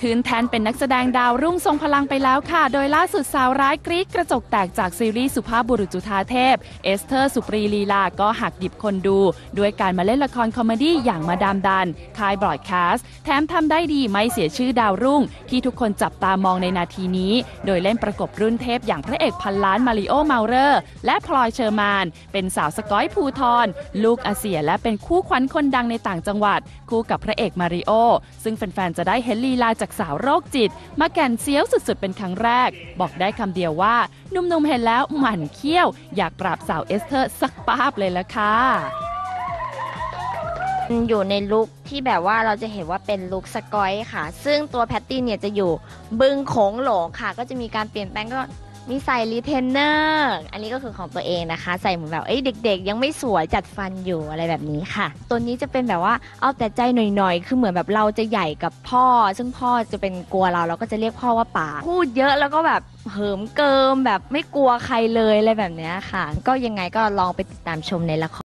คืนแทนเป็นนักแสดงดาวรุ่งทรงพลังไปแล้วค่ะ โดยล่าสุดสาวร้ายกรี๊ดกระจกแตกจากซีรีส์สุภาพบุรุษจุธาเทพ เอสเธอร์สุปรีลีลา ก็หักดิบคนดู ด้วยการมาเล่นละครคอมเมดี้อย่างมาดามดัน คายบรอดแคสต์แถมทำได้ดีไม่เสียชื่อดาวรุ่ง ที่ทุกคนจับตามองในนาทีนี้ โดยเล่นประกบรุ่นเทพอย่างพระเอกพันล้านมาริโอเมาเรอร์ และพลอยเชอร์มาน เป็นสาวสกอยภูทรลูกอาเซียและเป็นคู่ขวัญคนดังในต่างจังหวัด คู่กับพระเอกมาริโอซึ่งแฟนๆจะได้เห็นลีลาจากสาวโรคจิต มาแก่นเซียวสุดๆ เป็นครั้งแรก บอกได้คำเดียวว่าหนุ่มๆเห็นแล้วหมั่นเขี้ยว อยากปราบสาวเอสเธอร์สักป้าบเลยละค่ะอยู่ในลุคที่แบบว่าเราจะเห็นว่าเป็นลุคสกอยค่ะ ซึ่งตัวแพตตี้เนี่ยจะอยู่บึงโขงหลงค่ะ ก็จะมีการเปลี่ยนแปลงก็ มีใส่รีเทนเนอร์อันนี้ก็คือของตัวเองนะคะ ใส่เหมือนแบบเอ้ยเด็ก ๆ ยังไม่สวยจัดฟันอยู่อะไรแบบนี้ค่ะ ตัวนี้จะเป็นแบบว่าเอาแต่ใจหน่อยๆ คือเหมือนแบบเราจะใหญ่กับพ่อ ซึ่งพ่อจะเป็นกลัวเราเราก็จะเรียกพ่อว่าป๋าพูดเยอะแล้วก็แบบเหิมเกิมแบบไม่กลัวใครเลยอะไรแบบนี้ค่ะ ก็ยังไงก็ลองไปติดตามชมในละคร